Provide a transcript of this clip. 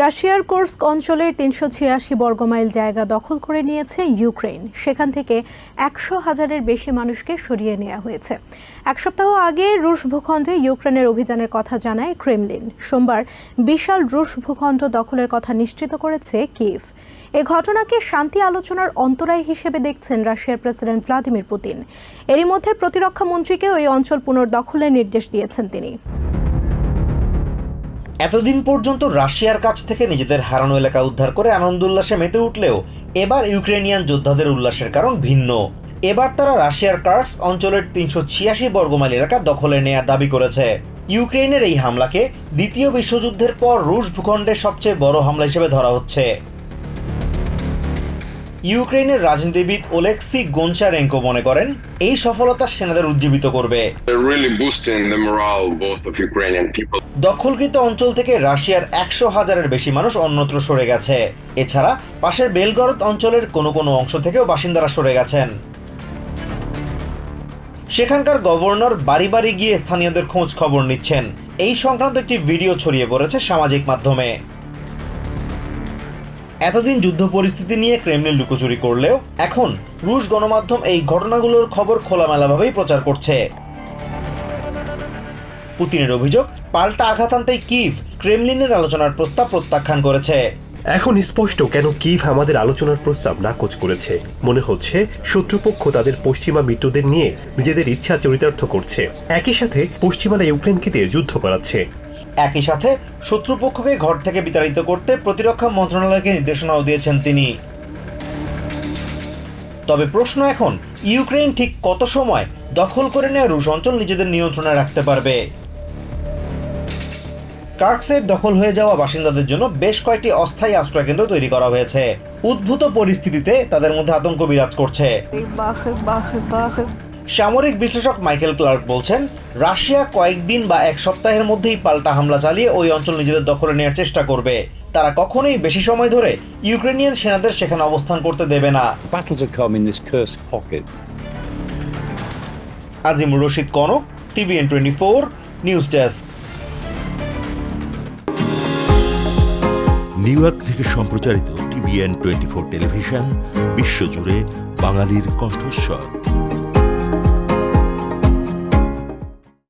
রাশিয়ার কোর্স্ক অঞ্চলের তিনশো ছিয়াশি বর্গমাইল জায়গা দখল করে নিয়েছে ইউক্রেন সেখান থেকে একশো হাজারের বেশি মানুষকে সরিয়ে নেওয়া হয়েছে। এক সপ্তাহ আগে রুশ ভূখণ্ডে ইউক্রেনের অভিযানের কথা জানায় ক্রেমলিন। সোমবার বিশাল রুশ ভূখণ্ড দখলের কথা নিশ্চিত করেছে কিভ এ ঘটনাকে শান্তি আলোচনার অন্তরায় হিসেবে দেখছেন রাশিয়ার প্রেসিডেন্ট ভ্লাদিমির পুতিন। এরই মধ্যে প্রতিরক্ষা মন্ত্রীকে ওই অঞ্চল পুনর্দখলের নির্দেশ দিয়েছেন তিনি। এতদিন পর্যন্ত রাশিয়ার কাছ থেকে নিজেদের হারানো এলাকা উদ্ধার করে আনন্দ উল্লাসে মেতে উঠলেও এবার ইউক্রেনিয়ান যোদ্ধাদের উল্লাসের কারণ ভিন্ন। এবার তারা রাশিয়ার কার্স অঞ্চলের তিনশো ছিয়াশি বর্গমাইল এলাকা দখলে নেয়ার দাবি করেছে। ইউক্রেনের এই হামলাকে দ্বিতীয় বিশ্বযুদ্ধের পর রুশ ভূখণ্ডের সবচেয়ে বড় হামলা হিসেবে ধরা হচ্ছে। ইউক্রেনের রাজনীতিবিদ ওলেক্সি গোনচারেঙ্কো মনে করেন এই সফলতা সেনাদের উজ্জীবিত করবে। দখলকৃত অঞ্চল থেকে রাশিয়ার একশো হাজারের বেশি মানুষ অন্যত্র সরে গেছে। এছাড়া পাশের বেলগরদ অঞ্চলের কোনো কোনো অংশ থেকেও বাসিন্দারা সরে গেছেন। সেখানকার গভর্নর বাড়ি বাড়ি গিয়ে স্থানীয়দের খোঁজ খবর নিচ্ছেন। এই সংক্রান্ত একটি ভিডিও ছড়িয়ে পড়েছে সামাজিক মাধ্যমে। এতদিন যুদ্ধ পরিস্থিতি নিয়ে ক্রেমলিন লুকোচুরি করলেও এখন রুশ গণমাধ্যম এই ঘটনাগুলোর খবর খোলামেলাভাবেই প্রচার করছে। পুতিনের অভিযোগ, পাল্টা আঘাত আনতেই কিভ ক্রেমলিনের আলোচনার প্রস্তাব প্রত্যাখ্যান করেছে। এখন স্পষ্ট কেন কিভ আমাদের আলোচনার প্রস্তাব নাকচ করেছে। মনে হচ্ছে শত্রুপক্ষ তাদের পশ্চিমা মিত্রদের নিয়ে নিজেদের ইচ্ছা চরিতার্থ করছে। একই সাথে পশ্চিমারা ইউক্রেনকে দিয়ে যুদ্ধ করাচ্ছে। একই সাথে শত্রুপক্ষকে ঘর থেকে বিতাড়িত করতে প্রতিরক্ষা মন্ত্রণালয়কে নির্দেশনাও দিয়েছেন তিনি। তবে প্রশ্ন এখন ইউক্রেন ঠিক কত সময় দখল করে নেওয়া রুশ অঞ্চল নিজেদের নিয়ন্ত্রণে রাখতে পারবে? কার্কসের দখল হয়ে যাওয়া বাসিন্দাদের জন্য বেশ কয়েকটি অস্থায়ী আশ্রয়কেন্দ্র তৈরি করা হয়েছে। উদ্ভূত পরিস্থিতিতে তাদের মধ্যে আতঙ্ক বিরাজ করছে। সামরিক বিশ্লেষক মাইকেল ক্লার্ক বলছেন রাশিয়া কয়েকদিন বা এক সপ্তাহের মধ্যেই পাল্টা হামলা চালিয়ে ওই অঞ্চল নিজেদের দখলে নেওয়ার চেষ্টা করবে। তারা কখনোই বেশি সময় ধরে ইউক্রেনিয়ান সেনাদের সেখানে অবস্থান করতে দেবে না. Azimur Rashid Kanak TVN twenty four news desk. New York থেকে সম্প্রচারিত টিভিএন টোয়েন্টি ফোর টেলিভিশন বিশ্বজুড়ে বাঙালির কণ্ঠস্বর।